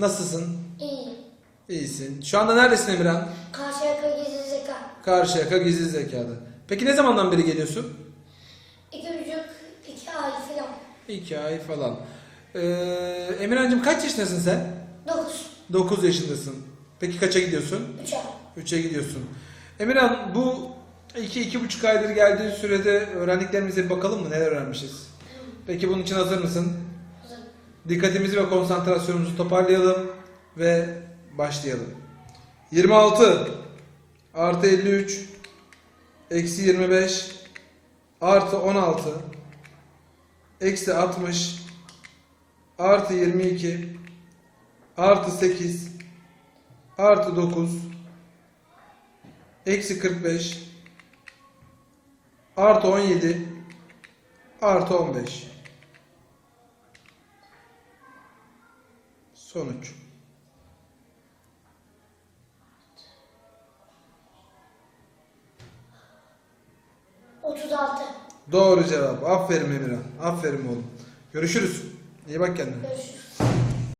Nasılsın? İyi. İyisin. Şu anda neredesin Emirhan? Karşıyaka gizli zeka. Karşıyaka gizli zekalı. Peki ne zamandan beri geliyorsun? İki buçuk, iki ay filan. İki ay falan. Ee, Emirhan'cığım kaç yaşındasın sen? Dokuz, 9 yaşındasın. Peki kaça gidiyorsun? üç ay. 3'e gidiyorsun. Emirhan bu 2-2,5 aydır geldiğin sürede öğrendiklerimize bakalım mı? Neler öğrenmişiz? Peki bunun için hazır mısın? Dikkatimizi ve konsantrasyonumuzu toparlayalım ve başlayalım. 26 artı 53 eksi 25 artı 16 eksi 60 artı 22 artı 8 artı 9 eksi 45 artı 17 artı 15 Sonuç. Otuz altı. Doğru cevap. Aferin Emirhan. Aferin oğlum. Görüşürüz. İyi bak kendine. Görüşürüz.